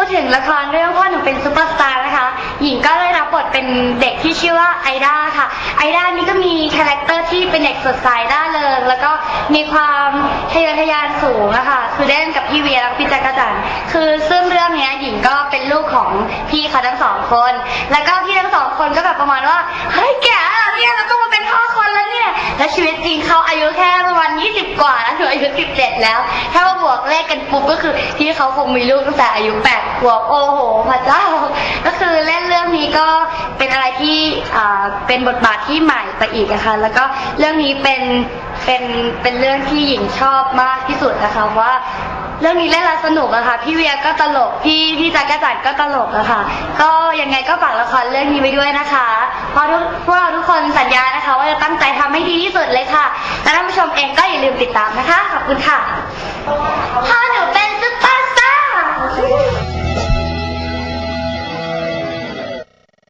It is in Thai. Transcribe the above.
พูดถึงละครเรื่องพ่อหนูเป็นซุปเปอร์สตาร์นะคะ หญิงก็ได้รับบทเป็นเด็กที่ชื่อว่าไอด้าค่ะ ไอด้านี่ก็มีคาแรคเตอร์ที่เป็นเด็กสดใสร่าเริงแล้วก็มีความทะเยอทะยานสูงอะค่ะ คือได้เล่นกับพี่เวียแล้วก็พี่จักรจันทร์คือซึ่งเรื่องนี้หญิงก็เป็นลูกของพี่เขาทั้งสองคน แล้วก็พี่ทั้งสองคนก็แบบประมาณว่า เฮ้ยแก่แล้วเนี่ยเราต้องมาเป็นพ่อคนแล้วเนี่ย แล้วชีวิตจริงเขาอายุแค่ประมาณ20 กว่าแล้วหนูอายุ17แล้ว ถ้ามาบวกเลขกันปุ๊บ ก็คือพี่เขาคงมีลูกตั้งแต่อายุ8ขวบโอ้โหพระเจ้า ก็คือเล่นเรื่องนี้ก็เป็นอะไรที่อ่าเป็นบทบาทที่ใหม่ไปอีกนะคะแล้วก็เรื่องนี้เป็นเป็นเป็นเรื่องที่หญิงชอบมากที่สุดนะคะว่าเรื่องนี้เล่นแล้วสนุกอะค่ะ พี่เวียก็ตลก พี่พี่จักรจันทร์ก็ตลกอะค่ะ ก็ยังไงก็ฝากละครเรื่องนี้ไว้ด้วยนะคะ เพราะทุกพวกเราทุกคนสัญญานะคะ ว่าจะตั้งใจทำให้ดีที่สุดเลยค่ะและท่านผู้ชมเองก็อย่าลืมติดตามนะคะ ขอบคุณค่ะ